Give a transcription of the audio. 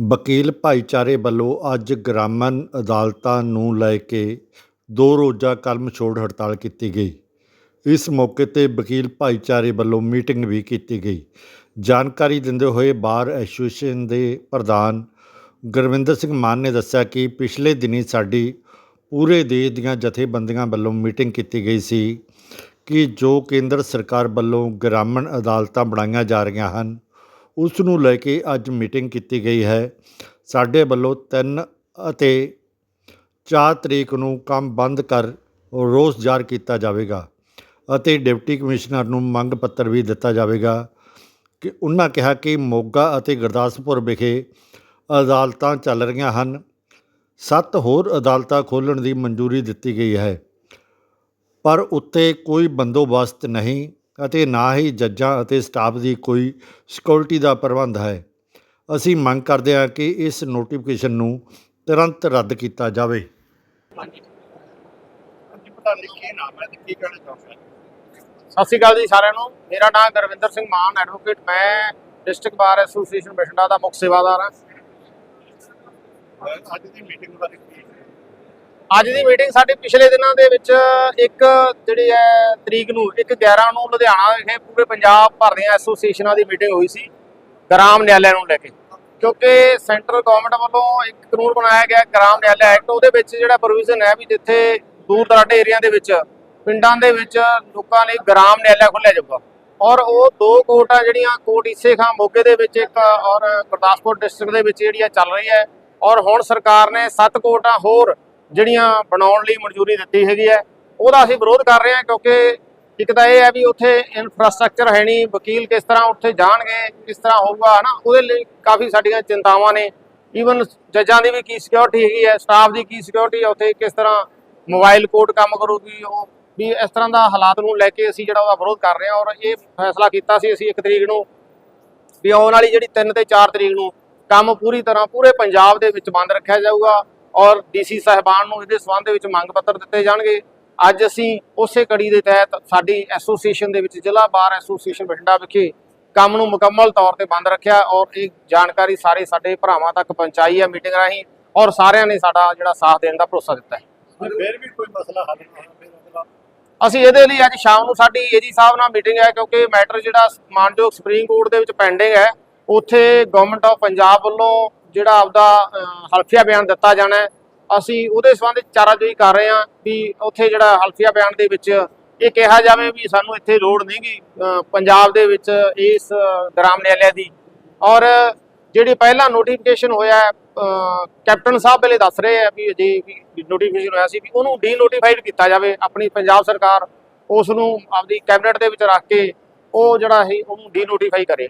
ਵਕੀਲ ਭਾਈਚਾਰੇ ਵੱਲੋਂ ਅੱਜ ਗ੍ਰਾਮੀਣ ਅਦਾਲਤਾਂ ਨੂੰ ਲੈ ਕੇ ਦੋ ਰੋਜ਼ਾ ਕਲਮ ਛੋੜ ਹੜਤਾਲ ਕੀਤੀ ਗਈ। ਇਸ ਮੌਕੇ ਤੇ ਵਕੀਲ ਭਾਈਚਾਰੇ ਵੱਲੋਂ ਮੀਟਿੰਗ ਵੀ ਕੀਤੀ ਗਈ। ਜਾਣਕਾਰੀ ਦਿੰਦੇ ਹੋਏ ਬਾਰ ਐਸੋਸੀਏਸ਼ਨ ਦੇ ਪ੍ਰਧਾਨ ਗੁਰਵਿੰਦਰ ਸਿੰਘ ਮਾਨ ਨੇ ਦੱਸਿਆ ਕਿ ਪਿਛਲੇ ਦਿਨੀ ਸਾਡੀ ਪੂਰੇ ਦੇਸ਼ ਦੀਆਂ ਜਥੇਬੰਦੀਆਂ ਵੱਲੋਂ ਮੀਟਿੰਗ ਕੀਤੀ ਗਈ ਸੀ ਕਿ ਜੋ ਕੇਂਦਰ ਸਰਕਾਰ ਵੱਲੋਂ ਗ੍ਰਾਮੀਣ ਅਦਾਲਤਾਂ ਬਣਾਈਆਂ ਜਾ ਰਹੀਆਂ ਹਨ ਉਸ ਨੂੰ ਲੈ ਕੇ ਅੱਜ ਮੀਟਿੰਗ ਕੀਤੀ ਗਈ ਹੈ। ਸਾਡੇ ਵੱਲੋਂ 3 ਅਤੇ 4 ਤਰੀਕ ਨੂੰ ਕੰਮ ਬੰਦ ਕਰ ਰੋਸ ਜ਼ਾਹਰ ਕੀਤਾ ਜਾਵੇਗਾ ਅਤੇ ਡਿਪਟੀ ਕਮਿਸ਼ਨਰ ਨੂੰ ਮੰਗ ਪੱਤਰ ਵੀ ਦਿੱਤਾ ਜਾਵੇਗਾ। ਕਿ ਉਹਨਾਂ ਕਿਹਾ ਕਿ ਮੋਗਾ ਅਤੇ ਗੁਰਦਾਸਪੁਰ ਵਿਖੇ ਅਦਾਲਤਾਂ ਚੱਲ ਰਹੀਆਂ ਹਨ। ਸੱਤ ਹੋਰ ਅਦਾਲਤਾਂ ਖੋਲ੍ਹਣ ਦੀ ਮਨਜ਼ੂਰੀ ਦਿੱਤੀ ਗਈ ਹੈ। ਪਰ ਉੱਤੇ ਕੋਈ ਬੰਦੋਬਸਤ ਨਹੀਂ। ਅਤੇ ਨਾ ਹੀ ਜੱਜਾਂ ਅਤੇ ਸਟਾਫ ਦੀ ਕੋਈ ਸਿਕਿਉਰਿਟੀ ਦਾ ਪ੍ਰਬੰਧ ਹੈ। ਅਸੀਂ ਮੰਗ ਕਰਦੇ ਹਾਂ ਕਿ ਇਸ ਨੋਟੀਫਿਕੇਸ਼ਨ ਨੂੰ ਤੁਰੰਤ ਰੱਦ ਕੀਤਾ ਜਾਵੇ। ਹਾਂਜੀ ਹਾਂਜੀ ਪਤਾ ਨਹੀਂ ਕੀ ਨਾਮ ਹੈ ਤੇ ਕੀ ਕਹਿਣਾ ਚਾਹੁੰਦੇ ਸਤਿ ਸ਼੍ਰੀ ਅਕਾਲ ਜੀ ਸਾਰਿਆਂ ਨੂੰ। ਮੇਰਾ ਨਾਮ ਗੁਰਵਿੰਦਰ ਸਿੰਘ ਮਾਨ ਐਡਵੋਕੇਟ ਮੈਂ ਡਿਸਟ੍ਰਿਕਟ ਬਾਰ ਐਸੋਸੀਏਸ਼ਨ ਬਠਿੰਡਾ ਦਾ ਮੁੱਖ ਸੇਵਾਦਾਰ ਹਾਂ। ਅੱਜ ਦੀ ਮੀਟਿੰਗ ਬਾਰੇ ਕੀ ਅੱਜ ਦੀ ਮੀਟਿੰਗ ਸਾਡੀ ਪਿਛਲੇ ਦਿਨਾਂ ਦੇ ਵਿੱਚ ਇੱਕ ਜਿਹੜੀ ਹੈ ਤਰੀਕ ਨੂੰ, ਇੱਕ 11 ਨੂੰ ਲੁਧਿਆਣਾ ਵਿਖੇ ਪੂਰੇ ਪੰਜਾਬ ਭਰ ਦੀਆਂ ਐਸੋਸੀਏਸ਼ਨਾਂ ਦੀ ਮੀਟਿੰਗ ਹੋਈ ਸੀ ਗ੍ਰਾਮ ਨਿਆਲਿਆਂ ਨੂੰ ਲੈ ਕੇ। ਕਿਉਂਕਿ ਸੈਂਟਰ ਗਵਰਨਮੈਂਟ ਵੱਲੋਂ ਇੱਕ ਕਾਨੂੰਨ ਬਣਾਇਆ ਗਿਆ ਗ੍ਰਾਮ ਨਿਆਲਿਆ ਐਕਟ, ਉਹਦੇ ਵਿੱਚ ਜਿਹੜਾ ਪ੍ਰੋਵੀਜ਼ਨ ਹੈ ਵੀ ਜਿੱਥੇ ਦੂਰ ਦਰਾਡੇ ਏਰੀਆ ਦੇ ਵਿੱਚ, ਪਿੰਡਾਂ ਦੇ ਵਿੱਚ ਲੋਕਾਂ ਲਈ ਗ੍ਰਾਮ ਨਿਆਲਿਆ ਖੋਲ੍ਹਿਆ ਜਾਊਗਾ। ਔਰ ਉਹ ਦੋ ਕੋਰਟਾਂ ਜਿਹੜੀਆਂ ਕੋਰਟ ਇਸੇ ਖਾਂ ਮੋਗੇ ਦੇ ਵਿੱਚ ਇੱਕ ਔਰ ਗੁਰਦਾਸਪੁਰ ਡਿਸਟ੍ਰਿਕਟ ਦੇ ਵਿੱਚ ਜਿਹੜੀਆਂ ਚੱਲ ਰਹੀ ਹੈ ਔਰ ਹੁਣ ਸਰਕਾਰ ਨੇ ਸੱਤ ਕੋਰਟਾਂ ਹੋਰ ਜਿਹੜੀਆਂ ਬਣਾਉਣ ਲਈ ਮਨਜ਼ੂਰੀ ਦਿੱਤੀ ਹੈਗੀ ਹੈ, ਉਹਦਾ ਅਸੀਂ ਵਿਰੋਧ ਕਰ ਰਹੇ ਹਾਂ ਕਿਉਂਕਿ ਇੱਕ ਤਾਂ ਇਹ ਹੈ ਵੀ ਉੱਥੇ ਇਨਫਰਾਸਟ੍ਰਕਚਰ ਹੈ ਨਹੀਂ, ਵਕੀਲ ਕਿਸ ਤਰ੍ਹਾਂ ਉੱਥੇ ਜਾਣਗੇ, ਕਿਸ ਤਰ੍ਹਾਂ ਹੋਊਗਾ, ਹਨਾ? ਉਹਦੇ ਲਈ ਕਾਫੀ ਸਾਡੀਆਂ ਚਿੰਤਾਵਾਂ ਨੇ। ਈਵਨ ਜੱਜਾਂ ਦੀ ਵੀ ਕੀ ਸਿਕਿਉਰਿਟੀ ਹੈਗੀ ਹੈ ਸਟਾਫ ਦੀ ਕੀ ਸਿਕਿਉਰਿਟੀ ਹੈ, ਉੱਥੇ ਕਿਸ ਤਰ੍ਹਾਂ ਮੋਬਾਈਲ ਕੋਰਟ ਕੰਮ ਕਰੂਗੀ, ਉਹ ਵੀ ਇਸ ਤਰ੍ਹਾਂ ਦਾ ਹਾਲਾਤ ਨੂੰ ਲੈ ਕੇ ਅਸੀਂ ਜਿਹੜਾ ਉਹਦਾ ਵਿਰੋਧ ਕਰ ਰਹੇ ਹਾਂ ਔਰ ਇਹ ਫੈਸਲਾ ਕੀਤਾ ਸੀ ਅਸੀਂ ਇੱਕ ਤਰੀਕ ਨੂੰ, ਵੀ ਆਉਣ ਵਾਲੀ ਜਿਹੜੀ 3 ਤੇ 4 ਤਰੀਕ ਨੂੰ ਕੰਮ ਪੂਰੀ ਤਰ੍ਹਾਂ ਪੂਰੇ ਪੰਜਾਬ ਦੇ ਵਿੱਚ ਬੰਦ ਰੱਖਿਆ ਜਾਊਗਾ। ਔਰ ਡੀਸੀ ਸਾਹਿਬਾਨ ਨੂੰ ਇਹਦੇ ਸਬੰਧ ਦੇ ਵਿੱਚ ਮੰਗ ਪੱਤਰ ਦਿੱਤੇ ਜਾਣਗੇ। ਅੱਜ ਅਸੀਂ ਉਸੇ ਕੜੀ ਦੇ ਤਹਿਤ ਸਾਡੀ ਐਸੋਸੀਏਸ਼ਨ ਦੇ ਵਿੱਚ ਜ਼ਿਲ੍ਹਾ ਬਾਰ ਐਸੋਸੀਏਸ਼ਨ ਬਠਿੰਡਾ ਵਿਖੇ ਕੰਮ ਨੂੰ ਮੁਕੰਮਲ ਤੌਰ ਤੇ ਬੰਦ ਰੱਖਿਆ ਔਰ ਇਹ ਜਾਣਕਾਰੀ ਸਾਰੇ ਸਾਡੇ ਭਰਾਵਾਂ ਤੱਕ ਪਹੁੰਚਾਈ ਹੈ ਮੀਟਿੰਗ ਰਾਹੀਂ ਔਰ ਸਾਰਿਆਂ ਨੇ ਸਾਡਾ ਜਿਹੜਾ ਸਾਥ ਦੇਣ ਦਾ ਭਰੋਸਾ ਦਿੱਤਾ ਹੈ। ਫਿਰ ਵੀ ਕੋਈ ਮਸਲਾ ਹੱਲ ਨਾ ਹੋਇਆ ਫਿਰ ਅਗਲਾ। ਅਸੀਂ ਇਹਦੇ ਲਈ ਅੱਜ ਸ਼ਾਮ ਨੂੰ ਸਾਡੀ ਏਜੀ ਸਾਹਿਬ ਨਾਲ ਮੀਟਿੰਗ ਹੈ ਕਿਉਂਕਿ ਮੈਟਰ ਜਿਹੜਾ ਮਾਨਯੋਗ ਸੁਪਰੀਮ ਕੋਰਟ ਦੇ ਵਿੱਚ ਪੈਂਡਿੰਗ ਹੈ। ਉੱਥੇ ਗਵਰਨਮੈਂਟ ਆਫ ਪੰਜਾਬ ਵੱਲੋਂ ਜਿਹੜਾ ਆਪਦਾ ਹਲਫੀਆ ਬਿਆਨ ਦਿੱਤਾ ਜਾਣਾ ਅਸੀਂ ਉਹਦੇ ਸੰਬੰਧ ਚਾਰਾਜੋਈ ਕਰ ਰਹੇ ਹਾਂ ਵੀ ਉੱਥੇ ਜਿਹੜਾ ਹਲਫੀਆ ਬਿਆਨ ਦੇ ਵਿੱਚ ਇਹ ਕਿਹਾ ਜਾਵੇ ਵੀ ਸਾਨੂੰ ਇੱਥੇ ਲੋੜ ਨਹੀਂਗੀ ਪੰਜਾਬ ਦੇ ਵਿੱਚ ਇਸ ਅਹ, ਨਿਆਲਿਆ ਦੀ। ਔਰ ਜਿਹੜੀ ਪਹਿਲਾਂ ਨੋਟੀਫਿਕੇਸ਼ਨ ਹੋਇਆ ਕੈਪਟਨ ਸਾਹਿਬ ਵੇਲੇ ਦੱਸ ਰਹੇ ਆ ਵੀ ਜੇ ਵੀ ਨੋਟੀਫਿਕੇਸ਼ਨ ਹੋਇਆ ਸੀ ਵੀ ਉਹਨੂੰ ਡੀ ਨੋਟੀਫਾਈਡ ਕੀਤਾ ਜਾਵੇ ਆਪਣੀ ਪੰਜਾਬ ਸਰਕਾਰ ਉਸ ਨੂੰ ਆਪਦੀ ਕੈਬਨਿਟ ਦੇ ਵਿੱਚ ਰੱਖ ਕੇ ਉਹ ਜਿਹੜਾ ਹੈ ਉਹਨੂੰ ਡੀ ਨੋਟੀਫਾਈ ਕਰੇ।